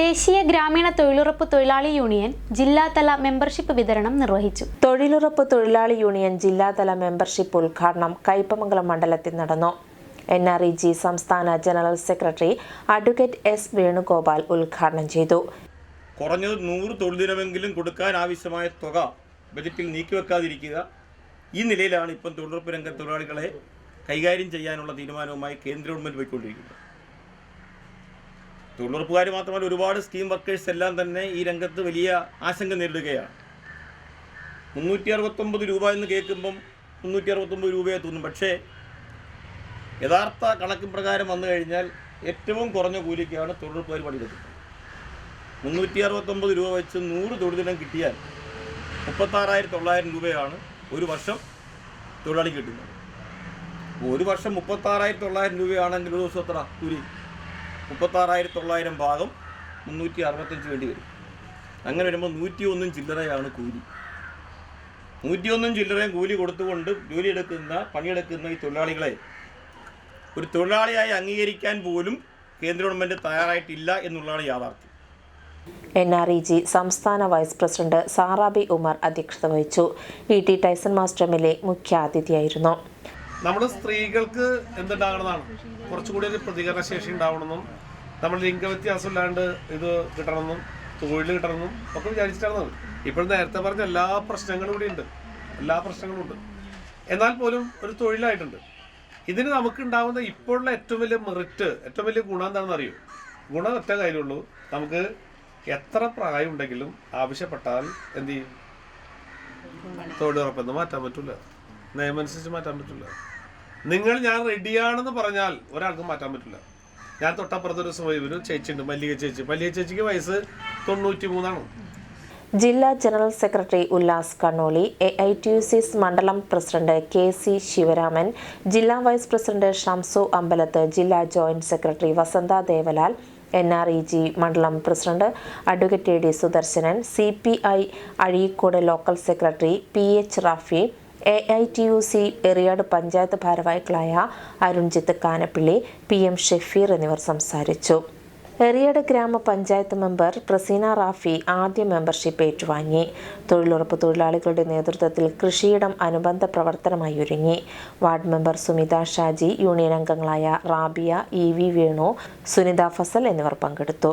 ദേശീയ ഗ്രാമീണ തൊഴിലുറപ്പ് തൊഴിലാളി യൂണിയൻ ജില്ലാതല മെമ്പർഷിപ്പ് വിതരണം നിർവഹിച്ചു. തൊഴിലുറപ്പ് തൊഴിലാളി യൂണിയൻ ജില്ലാതല മെമ്പർഷിപ്പ് ഉദ്ഘാടനം കയ്പമംഗലം മണ്ഡലത്തിൽ നടന്നു. എൻ ആർ ഇ ജി സംസ്ഥാന general secretary advocate S Venugopal ഉദ്ഘാടനം ചെയ്തു. കുറഞ്ഞത് നൂറ് തൊഴിൽ ദിനമെങ്കിലും കൊടുക്കാൻ ആവശ്യമായ തുക ബജറ്റിൽ നീക്കിവെക്കാതിരിക്കുക ഈ നിലയിലാണ് ഇപ്പം തൊഴിലുറപ്പ് രംഗ തൊഴിലാളികളെ കൈകാര്യം ചെയ്യാനുള്ള തീരുമാനവുമായി കേന്ദ്ര ഗവൺമെന്റ് പോയിക്കൊണ്ടിരിക്കുന്നത്. തൊഴിലുറപ്പുകാർ മാത്രമല്ല ഒരുപാട് സ്കീം വർക്കേഴ്സ് എല്ലാം തന്നെ ഈ രംഗത്ത് വലിയ ആശങ്ക നേരിടുകയാണ്. മുന്നൂറ്റി അറുപത്തൊമ്പത് രൂപ എന്ന് കേൾക്കുമ്പം മുന്നൂറ്റി അറുപത്തൊമ്പത് രൂപയെ തോന്നും. പക്ഷേ യഥാർത്ഥ കണക്ക് പ്രകാരം വന്നു കഴിഞ്ഞാൽ ഏറ്റവും കുറഞ്ഞ കൂലിക്കാണ് തൊഴിലുറപ്പുകാർ പണിയെടുക്കുന്നത്. മുന്നൂറ്റി അറുപത്തൊമ്പത് രൂപ വെച്ച് നൂറ് തൊഴിലിടം കിട്ടിയാൽ മുപ്പത്താറായിരത്തി തൊള്ളായിരം രൂപയാണ് ഒരു വർഷം തൊഴിലാളി കിട്ടുന്നത്. ഒരു വർഷം മുപ്പത്താറായിരത്തി തൊള്ളായിരം രൂപയാണെങ്കിൽ ഒരു ദിവസം എത്ര? കൂലി മുപ്പത്താറായിരത്തി തൊള്ളായിരം ഭാഗം മുന്നൂറ്റി അറുപത്തഞ്ച് വേണ്ടി വരും. അങ്ങനെ വരുമ്പോൾ നൂറ്റി ഒന്നും ചില്ലറയാണ് കൂലി. നൂറ്റിയൊന്നും ചില്ലറയും കൂലി കൊടുത്തുകൊണ്ട് ജോലിയെടുക്കുന്ന പണിയെടുക്കുന്ന ഈ തൊഴിലാളികളെ ഒരു തൊഴിലാളിയായി അംഗീകരിക്കാൻ പോലും കേന്ദ്ര ഗവൺമെന്റ് തയ്യാറായിട്ടില്ല എന്നുള്ളതാണ് യാഥാർത്ഥ്യം. എൻ ആർ ഇ ജി സംസ്ഥാന വൈസ് പ്രസിഡന്റ് സാറാബി ഉമർ അധ്യക്ഷത വഹിച്ചു. E T Tyson master M L A മുഖ്യാതിഥിയായിരുന്നു. നമ്മൾ സ്ത്രീകൾക്ക് എന്തുണ്ടാകണമെന്നാണ് കുറച്ചുകൂടി ഒരു പ്രതികരണ ശേഷി ഉണ്ടാവണമെന്നും നമ്മൾ ലിംഗവ്യത്യാസം ഇല്ലാണ്ട് ഇത് കിട്ടണമെന്നും തൊഴിൽ കിട്ടണമെന്നും ഒക്കെ വിചാരിച്ചിട്ടാണ് ഇപ്പോഴും നേരത്തെ പറഞ്ഞ എല്ലാ പ്രശ്നങ്ങളും ഇവിടെ ഉണ്ട് എല്ലാ പ്രശ്നങ്ങളും ഉണ്ട്. എന്നാൽ പോലും ഒരു തൊഴിലായിട്ടുണ്ട്. ഇതിന് നമുക്ക് ഉണ്ടാവുന്ന ഇപ്പോഴുള്ള ഏറ്റവും വലിയ മെറിറ്റ് ഏറ്റവും വലിയ ഗുണം എന്താണെന്ന് അറിയൂ? ഗുണം ഒറ്റ കാര്യമുള്ളൂ നമുക്ക് എത്ര പ്രായമുണ്ടെങ്കിലും ആവശ്യപ്പെട്ടാൽ എന്ത് ചെയ്യും? തൊഴിലുറപ്പെന്ന് മാറ്റാൻ പറ്റില്ല നിയമമനുസരിച്ച് മാറ്റാൻ പറ്റില്ല നിങ്ങൾ ഞാൻ റെഡിയാണെന്ന് പറഞ്ഞാൽ ഒരാൾക്കും മാറ്റാൻ പറ്റില്ല. ഞാൻ തൊട്ടപ്പുറത്ത് ഒരു ഒരു ചേച്ചിയുണ്ട് മല്ലിക ചേച്ചി. മല്ലിക ചേച്ചിക്ക് വയസ്സ് തൊണ്ണൂറ്റി മൂന്നാണ് ജില്ലാ general secretary Ullas Kannoli A I T U സിസ് മണ്ഡലം പ്രസിഡന്റ് കെ സി ശിവരാമൻ ജില്ലാ വൈസ് പ്രസിഡന്റ് ഷംസു അമ്പലത്ത് ജില്ലാ joint secretary Vasantha Devalal N R E G മണ്ഡലം president advocate A D Sudarsanan C P I Azhikode local secretary P H Rafi A I T U C Eriyad panchayat ഭാരവാഹികളായ Arunjith Kanappilly P M Shefeer എന്നിവർ സംസാരിച്ചു. എറിയട് ഗ്രാമപഞ്ചായത്ത് member Praseena Rafi ആദ്യ membership ഏറ്റുവാങ്ങി. തൊഴിലുറപ്പ് തൊഴിലാളികളുടെ നേതൃത്വത്തിൽ കൃഷിയിടം അനുബന്ധ പ്രവർത്തനമായി ഒരുങ്ങി. Ward member Sumitha Shaji union അംഗങ്ങളായ റാബിയ ഇ വി വേണു സുനിത ഫസൽ എന്നിവർ പങ്കെടുത്തു.